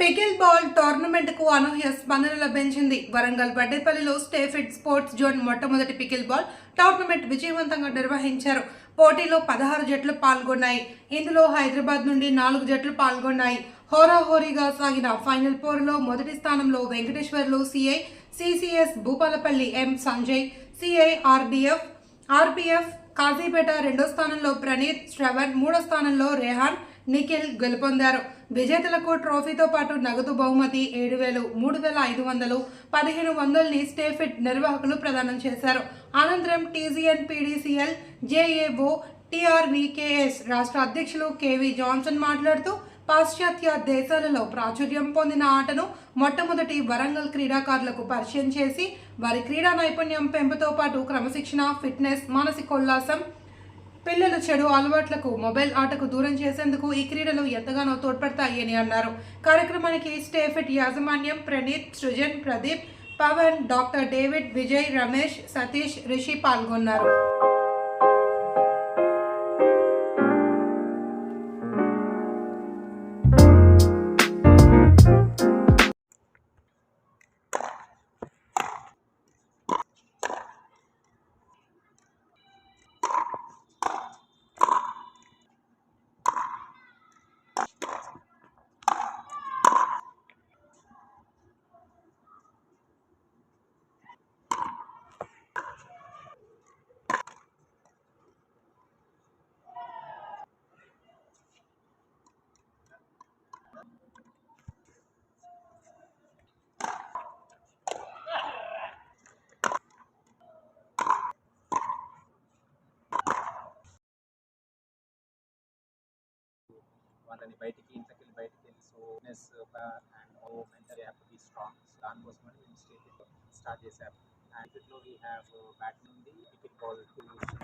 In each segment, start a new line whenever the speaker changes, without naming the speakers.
Pickle ball టోర్నమెంట్కు అనూహ్య స్పందన లభించింది. వరంగల్ బడ్డేపల్లిలో స్టేఫిడ్ స్పోర్ట్స్ జోన్ మొట్టమొదటి పికిల్ బాల్ టోర్నమెంట్ విజయవంతంగా నిర్వహించారు. పోటీలో పదహారు జట్లు పాల్గొన్నాయి. ఇందులో హైదరాబాద్ నుండి నాలుగు జట్లు పాల్గొన్నాయి. హోరాహోరీగా సాగిన ఫైనల్ పోరులో మొదటి స్థానంలో Venkateswarlu CI CCS Bhupalpally M Sanjay CI RDF RPF Kazipet రెండో స్థానంలో ప్రణీత్ శ్రవణ్ మూడో స్థానంలో రెహాన్ నిఖిల్ గెలుపొందారు. విజేతలకు ట్రోఫీతో పాటు నగదు బహుమతి ఏడు వేలు మూడు వేల ఐదు వందలు పదిహేను వందలని స్టేఫిట్ నిర్వాహకులు ప్రదానం చేశారు. అనంతరం టీజీఎన్ పీడీసీఎల్ జేఏఓ టీఆర్వీకేఎస్ రాష్ట్ర అధ్యక్షులు కేవీ జాన్సన్ మాట్లాడుతూ పాశ్చాత్య దేశాలలో ప్రాచుర్యం పొందిన ఆటను మొట్టమొదటి వరంగల్ క్రీడాకారులకు పరిచయం చేసి వారి క్రీడా నైపుణ్యం పెంపుతో పాటు క్రమశిక్షణ ఫిట్నెస్ మానసికోల్లాసం పిల్లలు చెడు అలవాట్లకు మొబైల్ ఆటకు దూరం చేసేందుకు ఈ క్రీడలు ఎంతగానో తోడ్పడతాయి అని అన్నారు. కార్యక్రమానికి స్టేఫిట్ యాజమాన్యం ప్రణీత్ సృజన్ ప్రదీప్ పవన్ డాక్టర్ డేవిడ్ విజయ్ రమేష్ సతీష్ రిషి పాల్గొన్నారు.
వాళ్ళని బయటికి ఇంట్లోకి వెళ్ళి బయటికి వెళ్ళి so fitness and oh mental up to be strong దానికోసమని మేము స్టేట్ స్టార్ట్ చేశాము అండ్ ఇట్లో వీ హ్యావ్ బ్యాట్ నుండి cricket ball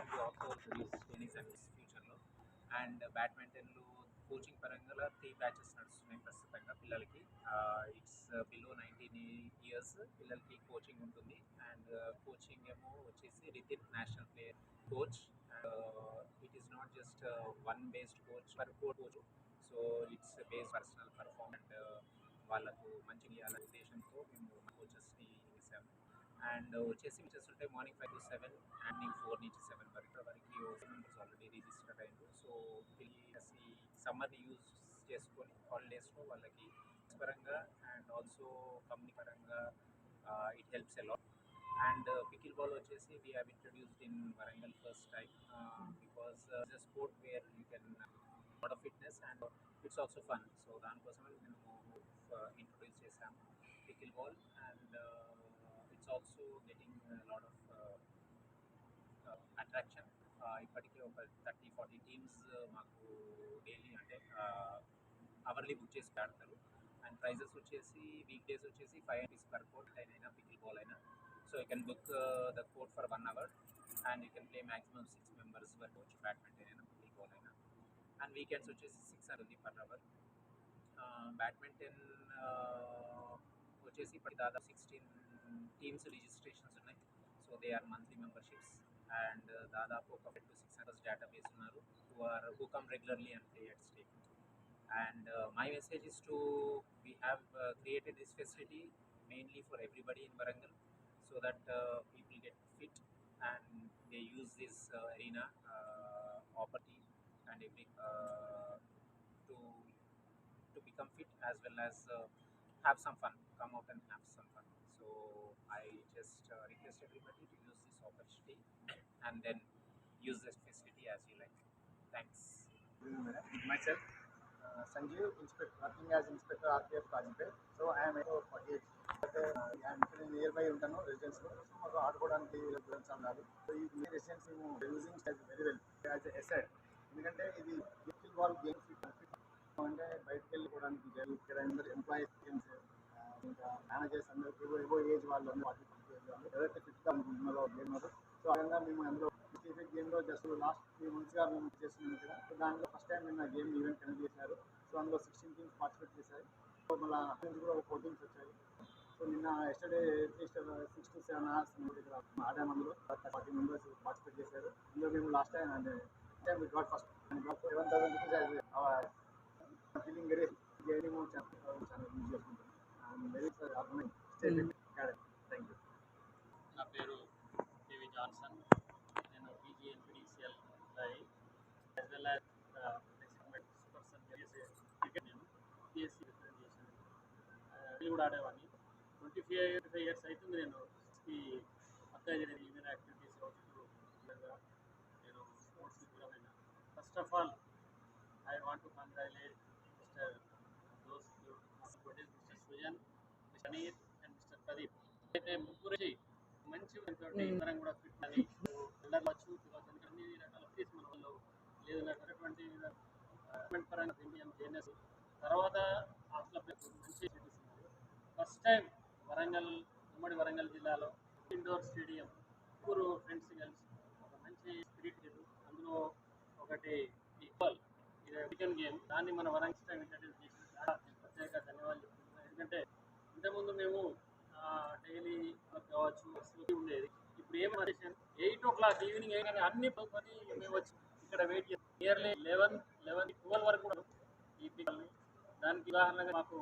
also produce training service ఫ్యూచర్లో అండ్ బ్యాడ్మింటన్లో కోచింగ్ పరంగా త్రీ బ్యాచెస్ నడుస్తున్నాయి ప్రస్తుతంగా పిల్లలకి. ఇట్స్ బిలో నైన్టీన్ ఇయర్స్ పిల్లలకి కోచింగ్ ఉంటుంది. అండ్ కోచింగ్ ఏమో వచ్చేసి Rithin national player coach it is not just one based coach for coach so it's base personal perform and uh, వాళ్ళకు మంచి ఇవ్వాలనే ఉద్దేశంతో మేము కోచెస్ని చేసాము అండ్ వచ్చేసి వచ్చేసి చేస్తుంటే morning five to seven evening four నుంచి సెవెన్ వరకు వరకు మెంబర్స్ ఆల్రెడీ రిజిస్టర్డ్ అయ్యారు. సో ఈ సమ్మర్ని యూజ్ చేసుకొని హాలిడేస్లో వాళ్ళకి పరంగా uh, అండ్ ఆల్సో కంపెనీ పరంగా it helps a lot and pickle ball వచ్చేసి we have introduced in Warangal first time because the sport where you can lot of fitness and it's also fun so దానికోసమే మేము introduce చేశాను pickle ball and it's also getting lot of attraction ఇప్పటికే ఒక thirty forty teams మాకు daily అంటే hourly book చేసి ఆడతారు and prizes వచ్చేసి వీక్ డేస్ వచ్చేసి ఫైవ్ రూపీస్ పర్ కోర్ట్ అయినా పికిల్ బాల్ అయినా. So you can book the court for one hour and you can play maximum six members వరకు వచ్చి బ్యాడ్మింటన్ అయినా పికిల్ బాల్ అయినా. అండ్ వీకెండ్స్ వచ్చేసి six ఉంది పర్ అవర్ బ్యాడ్మింటన్ వచ్చేసి ఇప్పుడు దాదాపు సిక్స్టీన్ టీమ్స్ రిజిస్ట్రేషన్స్ ఉన్నాయి. So they are monthly memberships and దాదాపు ఒక five to six hundreds database ఉన్నారు. Who are who come regularly and play at stake and my message is to we have created this facility mainly for everybody in Warangal so that people get fit and they fit this arena ఆపర్టీ this uh, arena uh, opportunity and every uh, to to become fit as well as uh, have some fun come out and have some fun so i just uh, request everybody to use this opportunity and then use this facility as you like thanks
myself, uh, Sanjeev, inspector, working as inspector RPF Kajipet. So I am about 48. But uh, I am ఇక్కడ near by ఉంటాను residence లో so మాకు ఆడుకోవడానికి గురించి అన్నారు so ఈ residence మేము using very well as ఎసెడ్ నా గేమ్ ఈవెంట్ కండక్ట్ చేశారు. సో అందులో సిక్స్టీన్ టీమ్స్ పార్టిసిపేట్ చేశాయి సో మళ్ళీ కూడా ఫోర్ టీమ్స్ వచ్చాయి. సో నిన్న yesterday at least six to seven hours దగ్గర ఆడాము అందులో. ఫార్టీ మెంబర్స్ పార్టిసిపేట్ చేశారు. అందులో మేము last time and time with god first seven thousand rupees feeling very game చాలా యూజ్ చేసుకుంటాం వెరీ సార్ అర్థమైంది
కూడా ఆడేవాడిని. ట్వంటీ ఫైవ్ ఫైవ్ ఇయర్స్ అవుతుంది నేను ఈ అక్క ఈవెన్ యాక్టివిటీస్ విధంగా నేను స్పోర్ట్స్ దూరమైన. First of all I want to congratulate mister Dost mister Sujan mister Aneer and mister Pradeep అయితే ముగ్గురు మంచి కూడా ఫిట్ అని వెళ్ళవచ్చు అన్ని రకాల ఫీస్ మన వాళ్ళు లేదు నాకు అటువంటి గవర్నమెంట్ పరంగా ఇండియన్ జేఎన్ఎస్ తర్వాత అట్లా మంచి ఫస్ట్ టైం వరంగల్ ఉమ్మడి వరంగల్ జిల్లాలో ఇండోర్ స్టేడియం ముగ్గురు ఫ్రెండ్స్ కలిసి ఒక మంచి స్పిరిట్ అందులో ఒకటి ఈక్వల్ ఇది అమెరికన్ గేమ్ దాన్ని మన వరంగల్ టైం ఇంట్రడ్యూస్ చేసిన ప్రత్యేక ధన్యవాదాలు చెప్తున్నాను. ఎందుకంటే ఇంతకుముందు మేము డైలీ కావచ్చు ఉండేది. ఇప్పుడు ఏం చేశాను ఎయిట్ ఓ క్లాక్ ఈవినింగ్ ఏమైనా అన్ని పని మేము వచ్చి ఇక్కడ వెయిట్ చేస్తాం నియర్లీ లెవెన్ లెవెన్ ట్వెల్వ్ వరకు కూడా ఈ పిల్లల్ని దానికి ఉదాహరణగా మాకు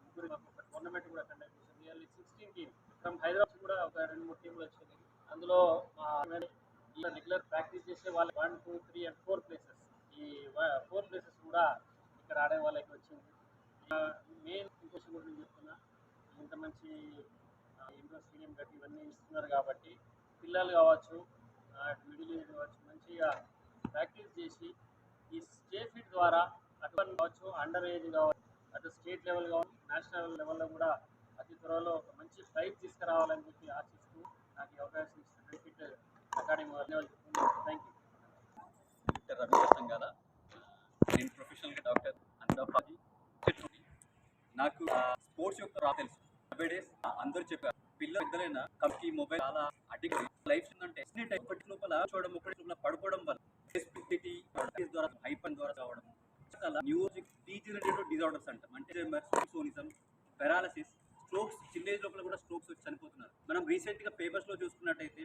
ముగ్గురు మాకు ఒక టోర్నమెంట్ కూడా కండక్ట్ చేశాం nearly sixteen team from Hyderabad కూడా ఒక రెండు మూడు టీంలు వచ్చింది అందులో మా రెగ్యులర్ ప్రాక్టీస్ చేసే వాళ్ళకి one two three and four places ఈ ఫోర్ ప్లేసెస్ కూడా ఇక్కడ ఆడే వాళ్ళకి వచ్చింది మెయిన్ ఇంకోసం కూడా నేను చెప్తున్నా. ఇంత మంచి ఇండోర్ స్టేడియం కట్టి ఇవన్నీ ఇస్తున్నారు కాబట్టి పిల్లలు కావచ్చు మిడిల్ ఏజ్ కావచ్చు మంచిగా ప్రాక్టీస్ చేసి ఈ స్టేట్ ఫిట్ ద్వారా అటువంటి కావచ్చు అండర్ ఏజ్ కావచ్చు అటు స్టేట్ లెవెల్ కావచ్చు నేషనల్ లెవెల్లో కూడా అతి త్వరలో ఒక మంచి ఫైట్ తీసుకురావాలని చెప్పి ఆశిస్తూ నాకు ఈ అవకాశం ఇచ్చిన fit academy thank you
doctor Ravindra Sangala. నేను ప్రొఫెషనల్గా డాక్టర్ అందాపాజీ నాకు స్పోర్ట్స్ యొక్క రా తెలుసు. డెబ్బై డేస్ అందరూ చెప్పారు పిల్లలు పెద్దలైన కంపెనీ మొబైల్ చాలా అడిక్ట్ లైఫ్ ఉందంటే ఒకటి లోపల చూడడం ఒకటి లోపల పడుకోవడం వల్ల ద్వారా హైపన్ ద్వారా కావడం చాలా న్యూజిక్ డీజనరేటివ్ డిజార్డర్స్ అంటాం. అంటే సోనిజం పెరాలసిస్ స్ట్రోక్స్ చిన్న ఏజ్ లోపల కూడా స్ట్రోక్స్ వచ్చి చనిపోతున్నారు. మనం రీసెంట్గా పేపర్స్లో చూసుకున్నట్టయితే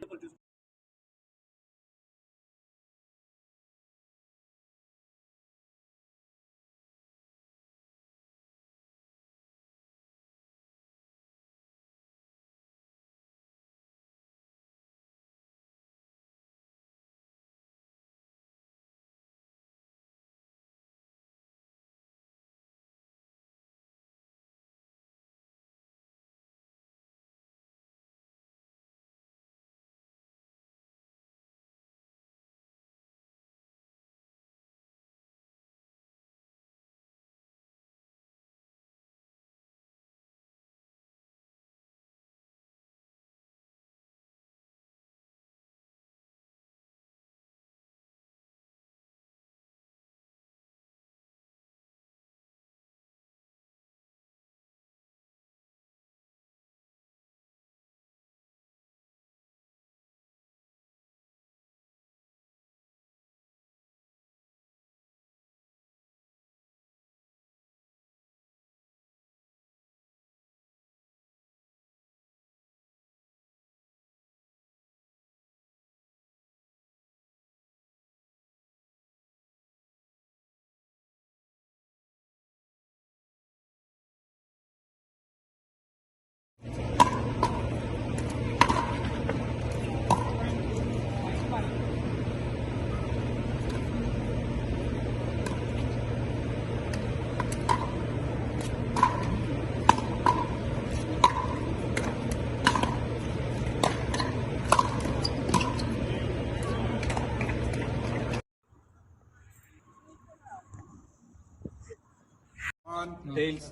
చూసుకుంటే
టైల్స్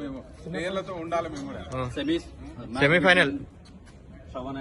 మేము ప్లేయర్లతో ఉండాలి మేము కూడా.
Semis
semi-final
Shravan